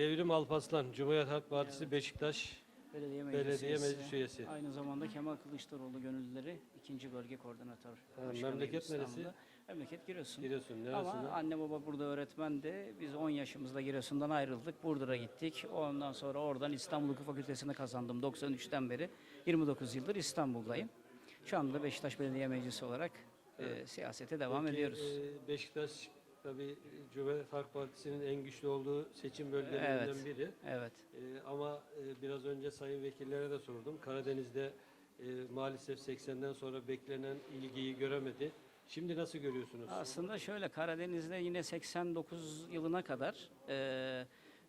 Devrim Alpaslan, Cumhuriyet Halk Partisi Beşiktaş Belediye Meclis, Belediye. Meclis Üyesi. Aynı zamanda Kemal Kılıçdaroğlu gönüllüleri ikinci bölge koordinatör. başkanıyım memleket İstanbul'da. neresi? Memleket Giresun. Giresun Ama neresinde? anne baba burada öğretmendi. Biz 10 yaşımızda Giresun'dan ayrıldık. Burdur'a gittik. Ondan sonra oradan İstanbul Hukuk Fakültesini kazandım. 93'ten beri 29 yıldır İstanbul'dayım. Şu anda Beşiktaş Belediye Meclisi olarak e, siyasete devam Peki, ediyoruz. e, Beşiktaş tabii Cumhuriyet Halk Partisi'nin en güçlü olduğu seçim bölgelerinden Evet. biri. Evet. E, ama e, biraz önce sayın vekillere de sordum. Karadeniz'de e, maalesef 80'den sonra beklenen ilgiyi göremedi. Şimdi nasıl görüyorsunuz? Aslında şöyle Karadeniz'de yine 89 yılına kadar e,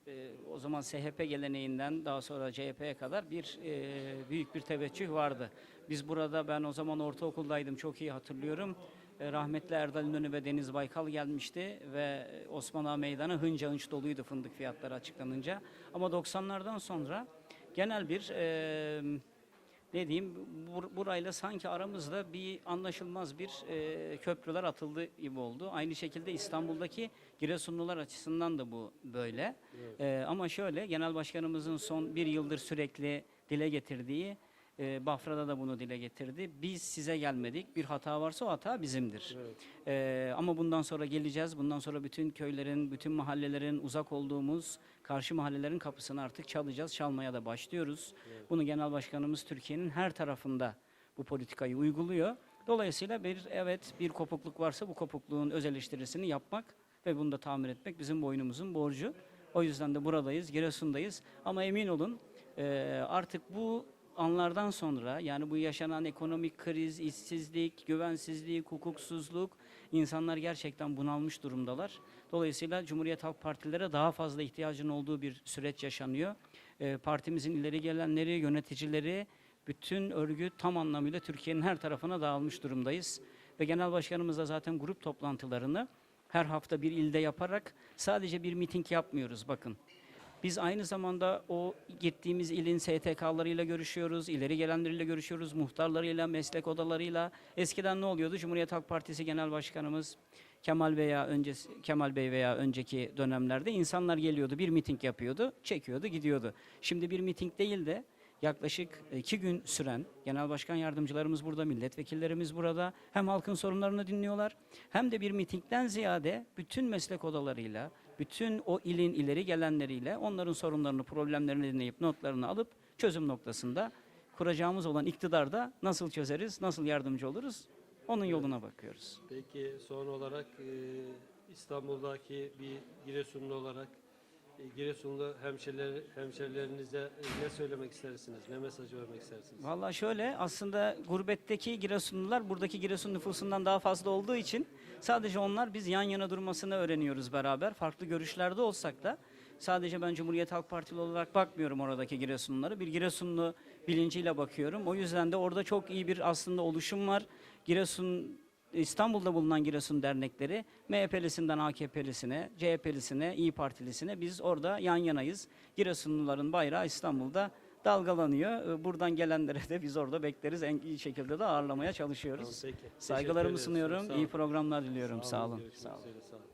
e, o zaman SHP geleneğinden daha sonra CHP'ye kadar bir e, büyük bir teveccüh vardı. Biz burada ben o zaman ortaokuldaydım çok iyi hatırlıyorum. E, rahmetli Erdal İnönü ve Deniz Baykal gelmişti ve Osman Ağa Meydanı hınca hınç doluydu fındık fiyatları açıklanınca. Ama 90'lardan sonra genel bir e, ne diyeyim bur- burayla sanki aramızda bir anlaşılmaz bir e, köprüler atıldı gibi oldu. Aynı şekilde İstanbul'daki Giresunlular açısından da bu böyle. E, ama şöyle genel başkanımızın son bir yıldır sürekli dile getirdiği e, Bafra'da da bunu dile getirdi. Biz size gelmedik. Bir hata varsa o hata bizimdir. Evet. Ee, ama bundan sonra geleceğiz. Bundan sonra bütün köylerin, bütün mahallelerin, uzak olduğumuz karşı mahallelerin kapısını artık çalacağız. Çalmaya da başlıyoruz. Bunu Genel Başkanımız Türkiye'nin her tarafında bu politikayı uyguluyor. Dolayısıyla bir evet bir kopukluk varsa bu kopukluğun öz eleştirisini yapmak ve bunu da tamir etmek bizim boynumuzun borcu. O yüzden de buradayız, Giresun'dayız. Ama emin olun e, artık bu anlardan sonra yani bu yaşanan ekonomik kriz, işsizlik, güvensizlik, hukuksuzluk insanlar gerçekten bunalmış durumdalar. Dolayısıyla Cumhuriyet Halk Partilere daha fazla ihtiyacın olduğu bir süreç yaşanıyor. Ee, partimizin ileri gelenleri, yöneticileri, bütün örgüt tam anlamıyla Türkiye'nin her tarafına dağılmış durumdayız. Ve Genel Başkanımız da zaten grup toplantılarını her hafta bir ilde yaparak sadece bir miting yapmıyoruz bakın. Biz aynı zamanda o gittiğimiz ilin STK'larıyla görüşüyoruz, ileri gelenleriyle görüşüyoruz, muhtarlarıyla, meslek odalarıyla. Eskiden ne oluyordu? Cumhuriyet Halk Partisi Genel Başkanımız Kemal veya öncesi Kemal Bey veya önceki dönemlerde insanlar geliyordu, bir miting yapıyordu, çekiyordu, gidiyordu. Şimdi bir miting değil de yaklaşık iki gün süren genel başkan yardımcılarımız burada, milletvekillerimiz burada. Hem halkın sorunlarını dinliyorlar hem de bir mitingden ziyade bütün meslek odalarıyla, bütün o ilin ileri gelenleriyle onların sorunlarını, problemlerini dinleyip notlarını alıp çözüm noktasında kuracağımız olan iktidarda nasıl çözeriz, nasıl yardımcı oluruz onun yoluna bakıyoruz. Peki son olarak e, İstanbul'daki bir Giresunlu olarak e, Giresunlu hemşeriler, hemşerilerinize e, ne söylemek istersiniz? Ne mesaj vermek istersiniz? Vallahi şöyle aslında gurbetteki Giresunlular buradaki Giresun nüfusundan daha fazla olduğu için sadece onlar biz yan yana durmasını öğreniyoruz beraber. Farklı görüşlerde olsak da sadece ben Cumhuriyet Halk Partili olarak bakmıyorum oradaki Giresunlulara. Bir Giresunlu bilinciyle bakıyorum. O yüzden de orada çok iyi bir aslında oluşum var. Giresun İstanbul'da bulunan Giresun dernekleri MHP'lisinden AKP'lisine, CHP'lisine, İyi Partilisine biz orada yan yanayız. Giresunluların bayrağı İstanbul'da dalgalanıyor. Ee, Buradan gelenlere de biz orada bekleriz. En iyi şekilde de ağırlamaya çalışıyoruz. Tamam, peki. Saygılarımı sunuyorum. İyi programlar diliyorum. Sağ olun. Sağ olun. sağ olun.